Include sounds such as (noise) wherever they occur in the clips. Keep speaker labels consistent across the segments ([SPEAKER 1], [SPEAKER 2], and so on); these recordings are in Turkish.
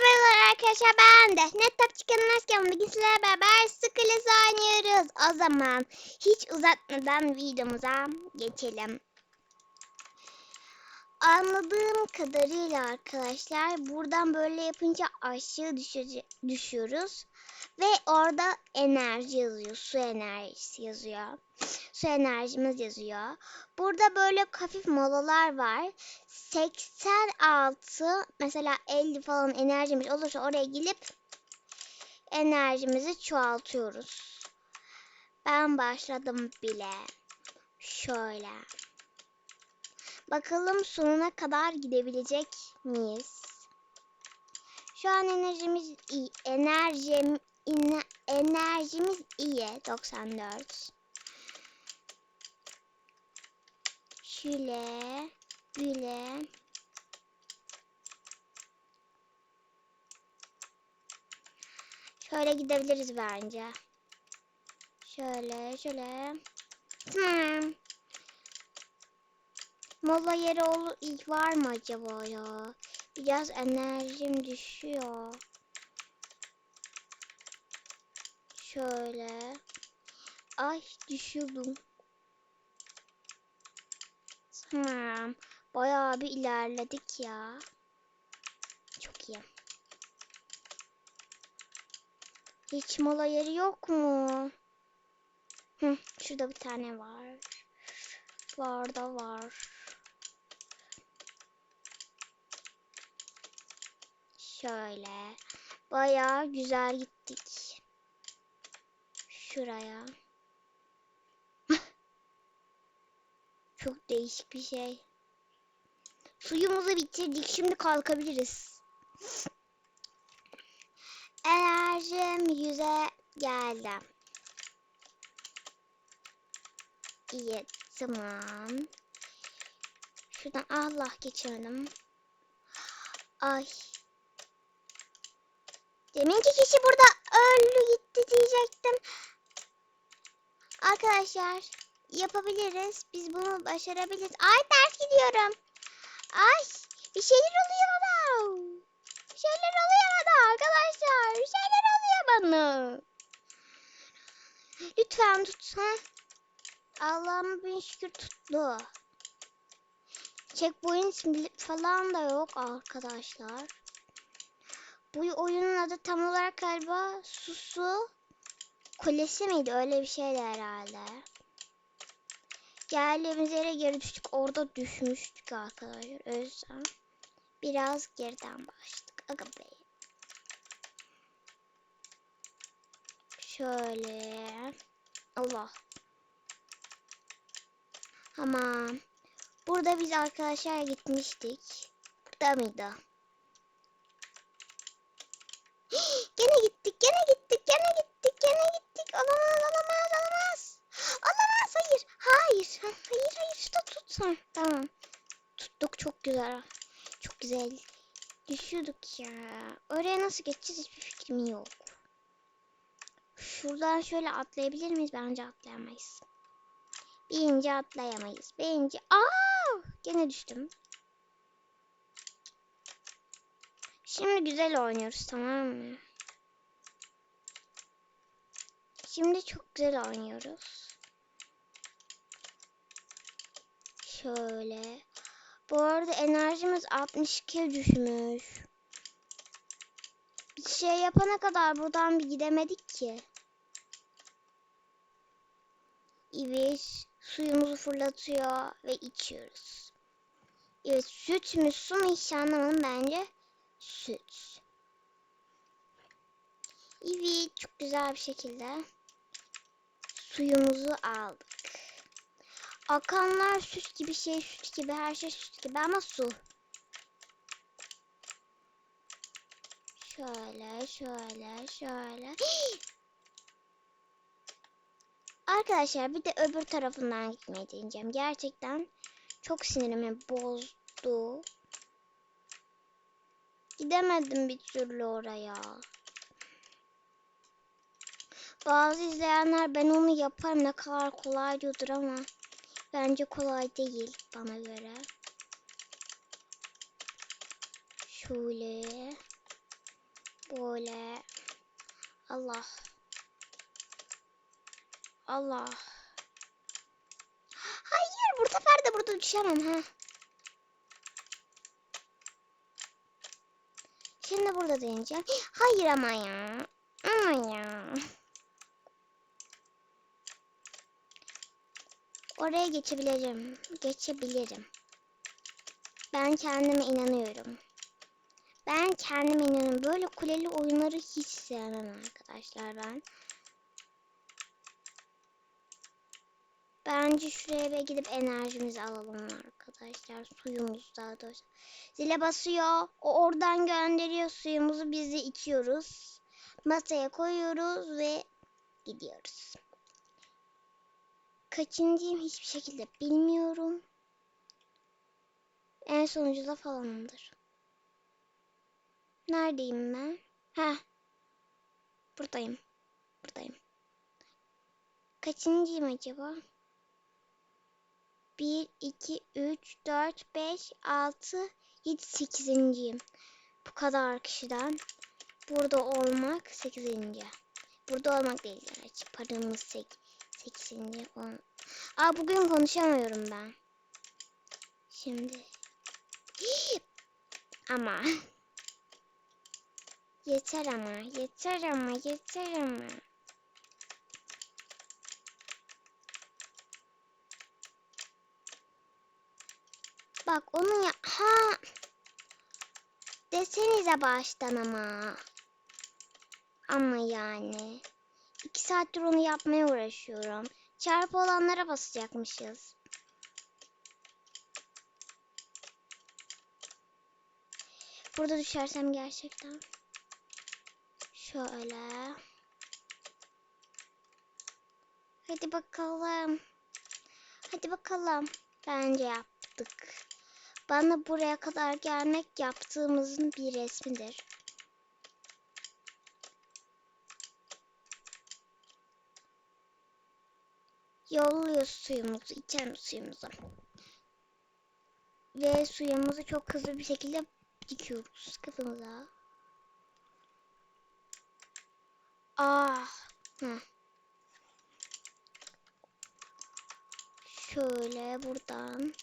[SPEAKER 1] merhabalar arkadaşlar ben de Net çıkanın asken bugün sizlerle beraber Skills oynuyoruz. O zaman hiç uzatmadan videomuza geçelim. Anladığım kadarıyla arkadaşlar buradan böyle yapınca aşağı düşüyoruz. Ve orada enerji yazıyor. Su enerjisi yazıyor. Su enerjimiz yazıyor. Burada böyle hafif molalar var. 86 mesela 50 falan enerjimiz olursa oraya gelip enerjimizi çoğaltıyoruz. Ben başladım bile. Şöyle. Bakalım sonuna kadar gidebilecek miyiz? Şu an enerjimiz iyi. Enerjim, ine- enerjimiz iyi. 94. Şöyle. Güle. Şöyle gidebiliriz bence. Şöyle şöyle. Tamam. Mola yeri ol var mı acaba ya? Biraz enerjim düşüyor. Şöyle. Ay düşüyordum. Tamam. Bayağı bir ilerledik ya. Çok iyi. Hiç mola yeri yok mu? Hı, şurada bir tane var. Var da var. Şöyle. Bayağı güzel gittik. Şuraya. (laughs) Çok değişik bir şey. Suyumuzu bitirdik. Şimdi kalkabiliriz. Enerjim yüze geldi. İyi. Tamam. Şuradan Allah geçiyorum. Ay. Deminki kişi burada öldü gitti diyecektim. Arkadaşlar yapabiliriz. Biz bunu başarabiliriz. Ay ters gidiyorum. Ay bir şeyler oluyor bana. Bir şeyler oluyor bana arkadaşlar. Bir şeyler oluyor bana. Lütfen tut. Ha? Allah'ım bin şükür tuttu. Checkpoint falan da yok arkadaşlar. Bu oyunun adı tam olarak galiba Susu Kulesi miydi? Öyle bir şeydi herhalde. Geldiğimiz yere geri düştük. Orada düşmüştük arkadaşlar. O biraz geriden başladık. Aga be. Şöyle. Allah. Tamam. Burada biz arkadaşlar gitmiştik. Burada mıydı? Gene gittik, gene gittik, gene gittik, gene gittik. Olamaz, olamaz, olamaz. Olamaz, hayır, hayır, Ha, hayır, hayır, tut, tut. Ha, tamam. Tuttuk, çok güzel. Çok güzel. Düşüyorduk ya. Oraya nasıl geçeceğiz hiçbir fikrim yok. Şuradan şöyle atlayabilir miyiz? Bence atlayamayız. Birinci atlayamayız. Birinci... Aa! Gene düştüm. Şimdi güzel oynuyoruz tamam mı? Şimdi çok güzel oynuyoruz. Şöyle. Bu arada enerjimiz 62 düşmüş. Bir şey yapana kadar buradan bir gidemedik ki. İviş suyumuzu fırlatıyor ve içiyoruz. Evet süt mü su mu hiç anlamadım bence. Süt. Evet çok güzel bir şekilde suyumuzu aldık. Akanlar süt gibi şey süt gibi her şey süt gibi ama su. Şöyle şöyle şöyle. (gasps) Arkadaşlar bir de öbür tarafından gitmeye deneyeceğim. Gerçekten çok sinirimi bozdu. Gidemedim bir türlü oraya. Bazı izleyenler ben onu yaparım ne kadar kolay diyordur ama bence kolay değil bana göre. Şöyle. Böyle. Allah. Allah. Hayır bu sefer burada düşemem ha. Şimdi burada deneyeceğim. Hayır ama ya. Ama ya. Oraya geçebilirim. Geçebilirim. Ben kendime inanıyorum. Ben kendime inanıyorum. Böyle kuleli oyunları hiç sevmem arkadaşlar ben. Bence şuraya bir gidip enerjimizi alalım arkadaşlar. Suyumuz daha doğrusu. Zile basıyor. O oradan gönderiyor suyumuzu. Biz de içiyoruz. Masaya koyuyoruz ve gidiyoruz. Kaçıncıyım hiçbir şekilde bilmiyorum. En sonuncu da falanımdır. Neredeyim ben? Ha. Buradayım. Buradayım. Kaçıncıyım acaba? 1, 2, 3, 4, 5, 6, 7, 8.yim. Bu kadar kişiden burada olmak 8. Burada olmak değil gerçi. Paramız 8. 8. On... Aa bugün konuşamıyorum ben. Şimdi. (gasps) ama. Yeter ama. Yeter ama. Yeter ama. Bak onu ya ha desenize baştan ama. Ama yani. iki saattir onu yapmaya uğraşıyorum. Çarpı olanlara basacakmışız. Burada düşersem gerçekten. Şöyle. Hadi bakalım. Hadi bakalım. Bence yaptık. Bana buraya kadar gelmek yaptığımızın bir resmidir. Yolluyoruz suyumuzu, içelim suyumuzu. Ve suyumuzu çok hızlı bir şekilde dikiyoruz kafamıza. Ah. Heh. Şöyle buradan,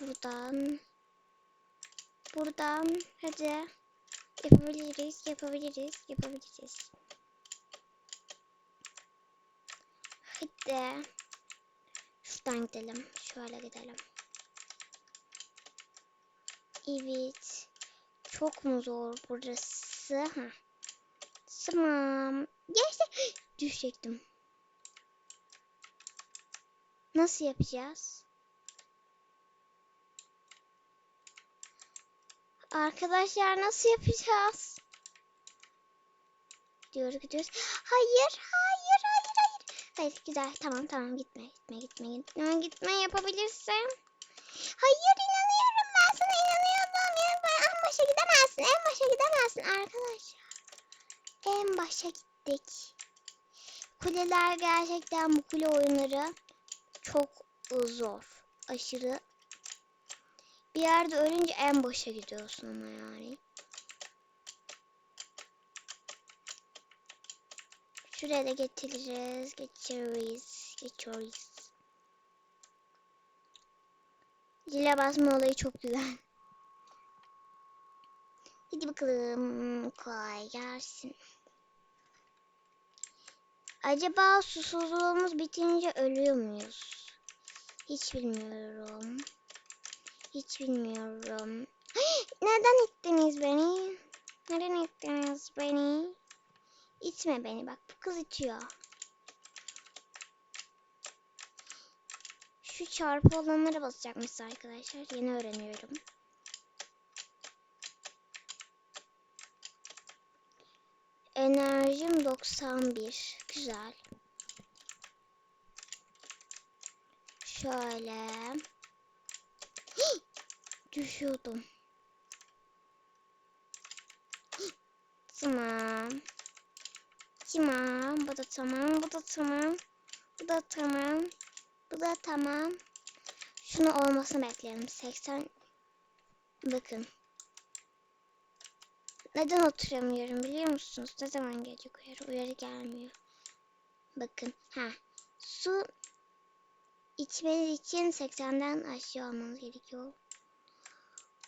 [SPEAKER 1] buradan, buradan. Hadi. Yapabiliriz, yapabiliriz, yapabiliriz. Hadi. Şuradan gidelim. Şöyle gidelim. Evet. Çok mu zor burası? Ha. Tamam. Geçti. Düşecektim. Nasıl yapacağız? Arkadaşlar nasıl yapacağız? Gidiyoruz gidiyoruz. Hayır hayır Hayır güzel tamam tamam gitme gitme gitme gitme gitme yapabilirsin. Hayır inanıyorum ben sana inanıyordum. Ya, en başa gidemezsin en başa gidemezsin arkadaşlar. En başa gittik. Kuleler gerçekten bu kule oyunları çok zor. Aşırı. Bir yerde ölünce en başa gidiyorsun ama yani. Şuraya da getiririz. Geçiriz. Geçiyoruz. Zile basma olayı çok güzel. Hadi bakalım. Kolay gelsin. Acaba susuzluğumuz bitince ölüyor muyuz? Hiç bilmiyorum. Hiç bilmiyorum. (gasps) Neden ittiniz beni? Neden ittiniz beni? İtme beni bak bu kız itiyor. Şu çarpı olanlara basacakmış arkadaşlar. Yeni öğreniyorum. Enerjim 91. Güzel. Şöyle. (gasps) Düşüyordum. (gasps) Tamam. Tamam. Bu da tamam. Bu da tamam. Bu da tamam. Bu da tamam. Şunu olmasını bekleyelim. 80. Bakın. neden oturamıyorum biliyor musunuz? Ne zaman gelecek uyarı? Uyarı gelmiyor. Bakın. Ha. Su içmeniz için 80'den aşağı olmanız gerekiyor.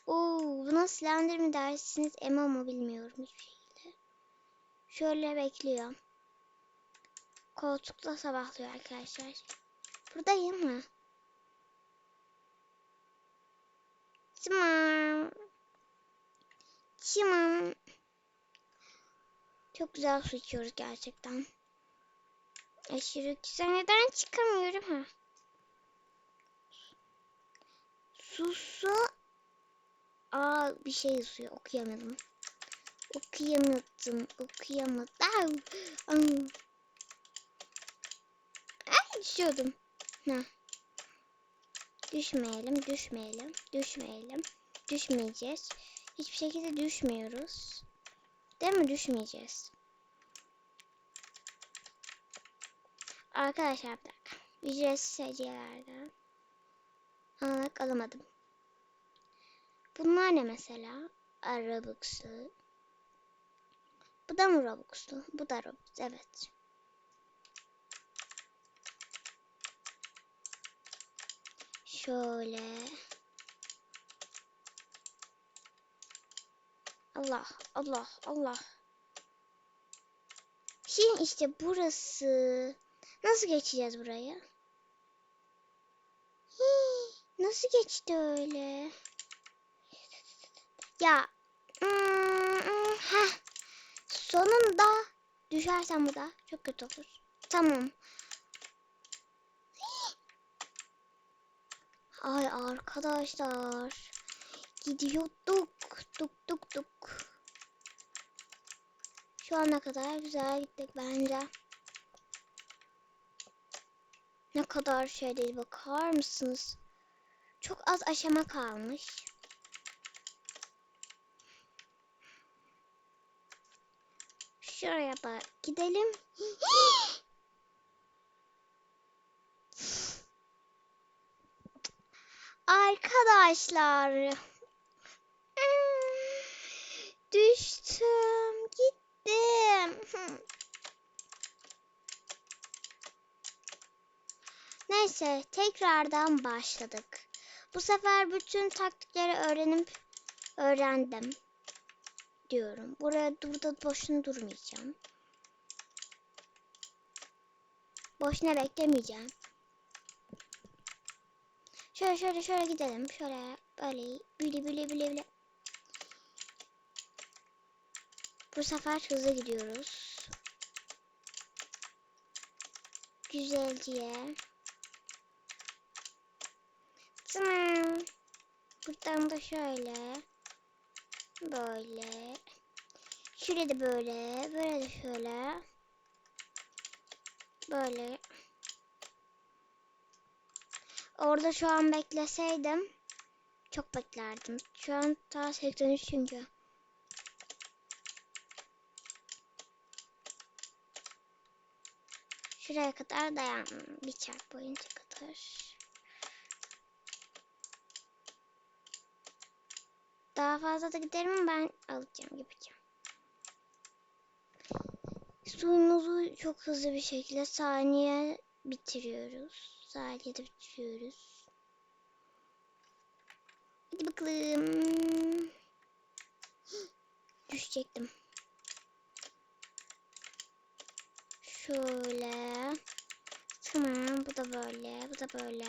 [SPEAKER 1] Oo, buna silindir mi dersiniz? Ema mı bilmiyorum hiçbir şekilde. Şöyle bekliyor. Koltukta sabahlıyor arkadaşlar. Buradayım mı? Tamam. Tamam. Çok güzel su içiyoruz gerçekten. Aşırı güzel. Neden çıkamıyorum ha? Su su. Aa bir şey yazıyor. Okuyamadım. Okuyamadım. Okuyamadım. Ay, Ay düşüyordum. Ha. Düşmeyelim, düşmeyelim, düşmeyelim. Düşmeyeceğiz. Hiçbir şekilde düşmüyoruz. Değil mi? Düşmeyeceğiz. Arkadaşlar bir dakika. Ücretsiz hediyelerden. Almak alamadım. Bunlar ne mesela? Aa, Robux'lu. Bu da mı Robux'lu? Bu da Robux. Evet. Şöyle. Allah, Allah, Allah. Şimdi işte burası. Nasıl geçeceğiz buraya? (gasps) Hii, nasıl geçti öyle? Ya. Hmm, hmm, heh. Sonunda düşersem burada çok kötü olur. Tamam. Ay arkadaşlar. Gidiyorduk. Duk duk duk. Şu ana kadar güzel gittik bence. Ne kadar şey değil bakar mısınız? Çok az aşama kalmış. Şuraya da gidelim. Arkadaşlar. Düştüm. Gittim. Neyse tekrardan başladık. Bu sefer bütün taktikleri öğrenip öğrendim diyorum. Buraya burada boşuna durmayacağım. Boşuna beklemeyeceğim. Şöyle şöyle şöyle gidelim. Şöyle böyle böyle böyle böyle böyle. Bu sefer hızlı gidiyoruz. Güzelce. Tamam. Buradan da şöyle. Böyle. Şuraya da böyle. Böyle de şöyle. Böyle. Orada şu an bekleseydim çok beklerdim. Şu an ta 83 çünkü. Şuraya kadar dayan. Bir çarp boyunca kadar. Daha fazla da giderim ben alacağım yapacağım. Suyumuzu çok hızlı bir şekilde saniye bitiriyoruz. Saniyede bitiriyoruz. Hadi bakalım. Düşecektim. Şöyle. Tamam bu da böyle. Bu da böyle.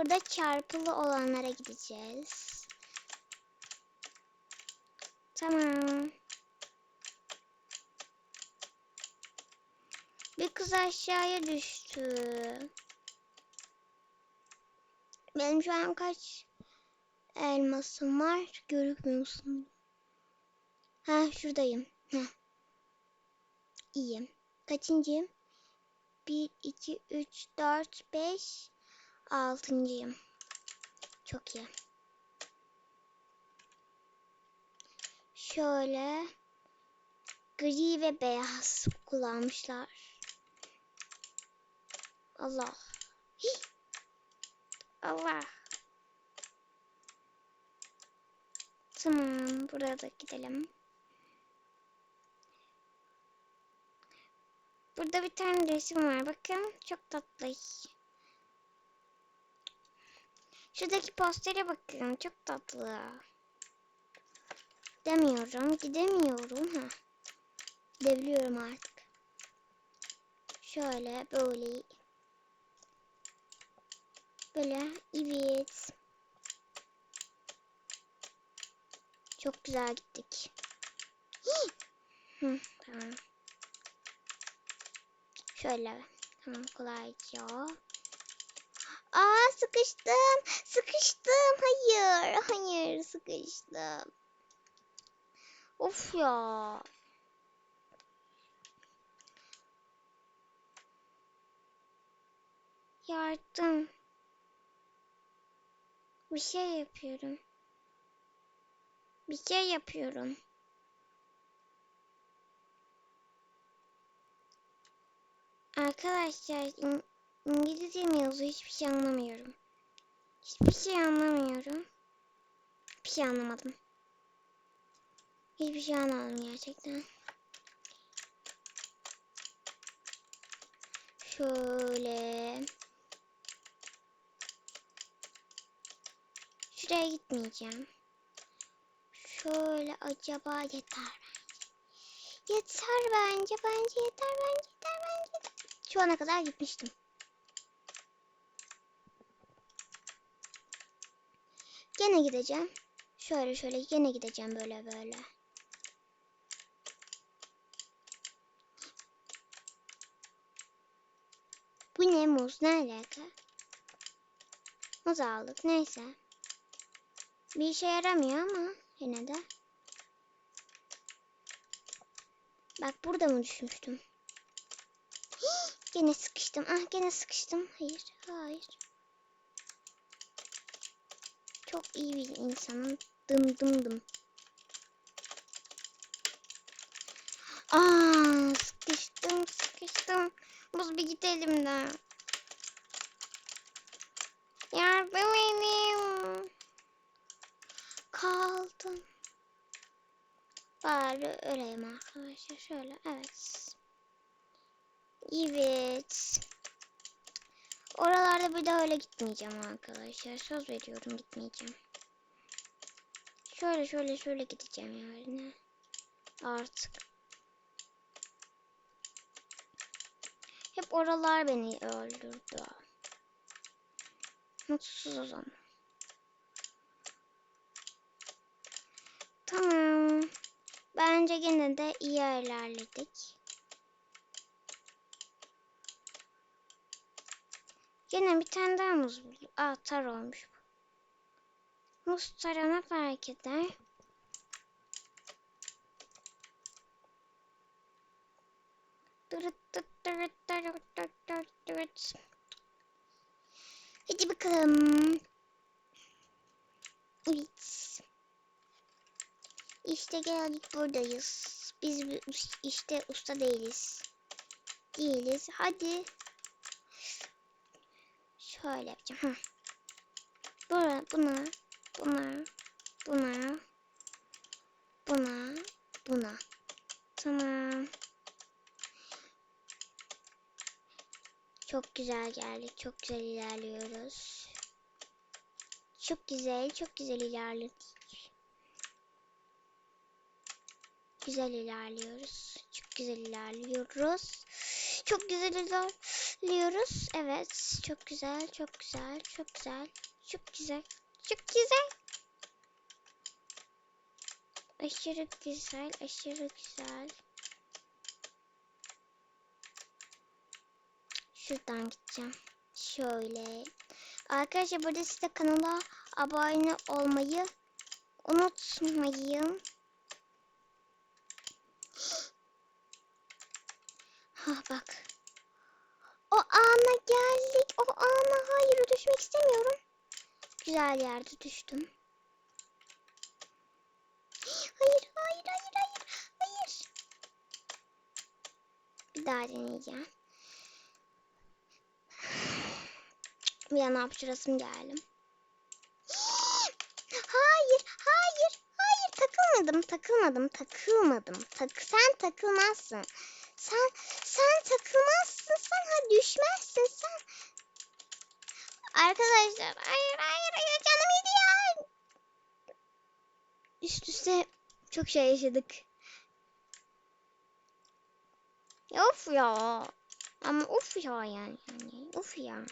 [SPEAKER 1] Burada çarpılı olanlara gideceğiz. Tamam. Bir kız aşağıya düştü. Benim şu an kaç elmasım var? Görükmüyor musun? Ha şuradayım. Ha. İyiyim. Kaçıncıyım? 1, 2, 3, 4, 5, Altıncıyım. Çok iyi. Şöyle gri ve beyaz kullanmışlar. Allah. Hii. Allah. Tamam. Buraya da gidelim. Burada bir tane resim var. Bakın. Çok tatlı. Şuradaki postere bakın. Çok tatlı. Gidemiyorum. Gidemiyorum. Ha. Gidebiliyorum artık. Şöyle böyle. Böyle. Evet. Çok güzel gittik. Hı, tamam. Şöyle. Tamam kolayca. Aa sıkıştım. Sıkıştım. Hayır. Hayır sıkıştım. Of ya. Yardım. Bir şey yapıyorum. Bir şey yapıyorum. Arkadaşlar İngilizce mi yazıyor hiçbir şey anlamıyorum. Hiçbir şey anlamıyorum. Bir şey anlamadım. Hiçbir şey anlamadım gerçekten. Şöyle. Şuraya gitmeyeceğim. Şöyle acaba yeter bence. Yeter bence. Bence yeter. Bence yeter. Bence. Şu ana kadar gitmiştim. Gene gideceğim. Şöyle şöyle gene gideceğim böyle böyle. Bu ne muz? Ne alaka? Muz aldık. Neyse. Bir işe yaramıyor ama yine de. Bak burada mı düşmüştüm? (gasps) Gene sıkıştım. Ah gene sıkıştım. Hayır. Hayır. Çok iyi bir insanım. Dım dım dım. Aa, sıkıştım sıkıştım. Buz bir git elimden. Yardım edin. Kaldım. Bari öleyim arkadaşlar. Şöyle evet. Evet. Oralarda bir daha öyle gitmeyeceğim arkadaşlar. Söz veriyorum gitmeyeceğim. Şöyle şöyle şöyle gideceğim yani. Artık. Hep oralar beni öldürdü. Mutsuz o zaman. Tamam. Bence gene de iyi ilerledik. Gene bir tane daha muz. Aa tar olmuş bu. Muz tarana fark eder. Hadi bakalım. Evet. İşte geldik buradayız. Biz işte usta değiliz. Değiliz. Hadi. Şöyle yapacağım. Heh. Buna, buna, buna, buna, buna, buna. Tamam. Çok güzel geldik. Çok güzel ilerliyoruz. Çok güzel, çok güzel ilerledik. Güzel ilerliyoruz. Çok güzel ilerliyoruz. Çok güzel ilerliyoruz. Evet, çok güzel, çok güzel, çok güzel, çok güzel, çok güzel. Aşırı güzel, aşırı güzel. Şuradan gideceğim. Şöyle. Arkadaşlar burada size kanala abone olmayı unutmayın. (gasps) Ha bak. Düşmek istemiyorum. Güzel yerde düştüm. Hayır hayır hayır hayır. Hayır. Bir daha deneyeceğim. Bir an hapşırasım geldim. Hayır, hayır, hayır, takılmadım, takılmadım, takılmadım. Tak sen takılmazsın. Sen sen takılmazsın. Sen ha düşmezsin sen. Arkadaşlar hayır hayır hayır canım gidiyor. Üst üste çok şey yaşadık. Ya Of ya. Ama of ya yani. yani. Of ya.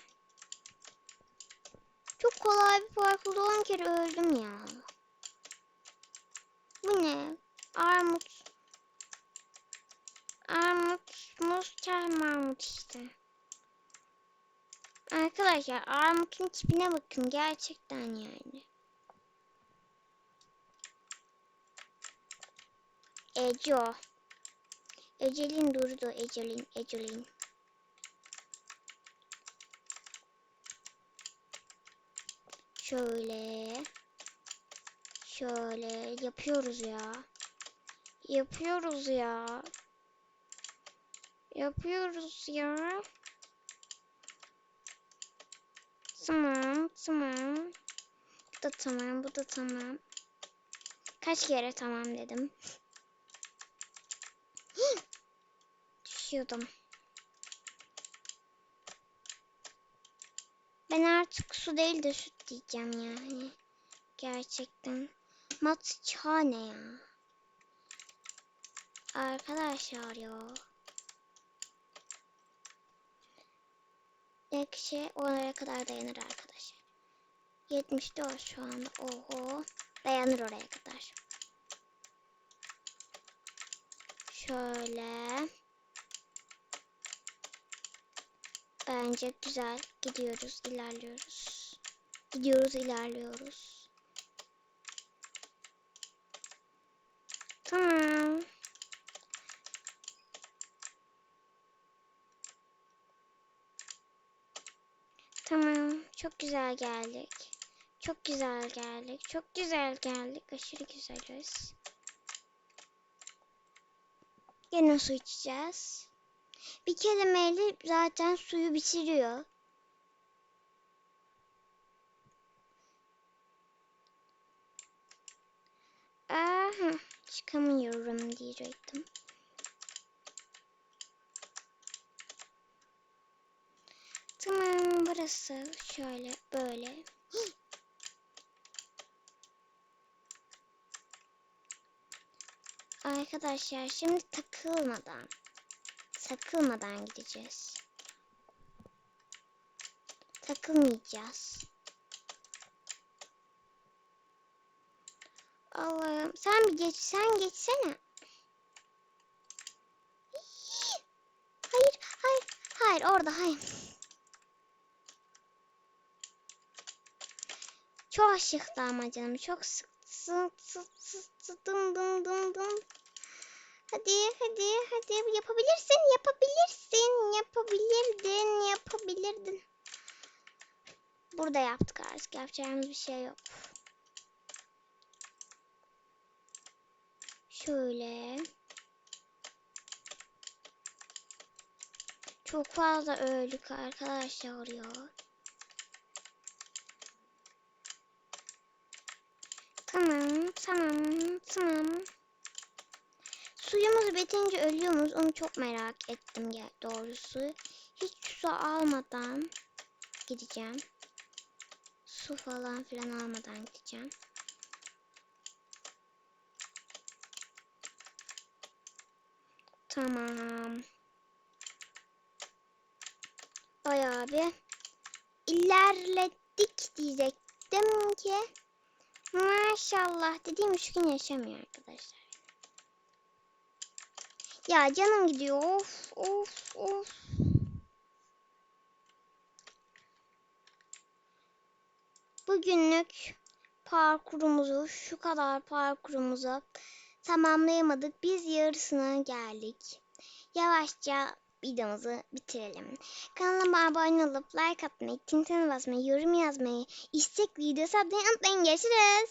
[SPEAKER 1] Çok kolay bir parkurda 10 kere öldüm ya. Bu ne? Armut. Armut, muz, kel armut işte. Arkadaşlar armutun tipine bakın gerçekten yani. Eco. Ecelin durdu. Ecelin, Ecelin. Şöyle. Şöyle yapıyoruz ya. Yapıyoruz ya. Yapıyoruz ya. Tamam, tamam. Bu da tamam, bu da tamam. Kaç kere tamam dedim. (gasps) Düşüyordum. Ben artık su değil de süt diyeceğim yani. Gerçekten. Matcha ne ya? Arkadaşlar ya. Ekşi oraya kadar dayanır arkadaşlar. 74 şu anda. Oho. Dayanır oraya kadar. Şöyle. Bence güzel. Gidiyoruz, ilerliyoruz. Gidiyoruz, ilerliyoruz. Tamam. Tamam. Çok güzel geldik. Çok güzel geldik. Çok güzel geldik. Aşırı güzeliz. Gene su içeceğiz. Bir kelimeyle zaten suyu bitiriyor. Aha, çıkamıyorum diyecektim. Burası şöyle böyle. (gasps) Arkadaşlar şimdi takılmadan takılmadan gideceğiz. Takılmayacağız. Allah'ım sen bir geç sen geçsene. Hayır hayır hayır orada hayır. Çok şıktı ama canım çok sık sık sık sık dım dım dım dım. Hadi hadi hadi yapabilirsin yapabilirsin yapabilirdin yapabilirdin. Burada yaptık artık yapacağımız bir şey yok. Şöyle. Çok fazla öldük arkadaşlar ya. Tamam, tamam, tamam. Suyumuz bitince ölüyor muyuz? Onu çok merak ettim ya doğrusu. Hiç su almadan gideceğim. Su falan filan almadan gideceğim. Tamam. Bayağı bir ilerlettik diyecektim ki. Maşallah dediğim üç gün yaşamıyor arkadaşlar. Ya canım gidiyor. Of of of. Bugünlük parkurumuzu şu kadar parkurumuzu tamamlayamadık. Biz yarısına geldik. Yavaşça videomuzu bitirelim. Kanalıma abone olup like atmayı, tintine basmayı, yorum yazmayı, istek videosu atmayı unutmayın. Görüşürüz.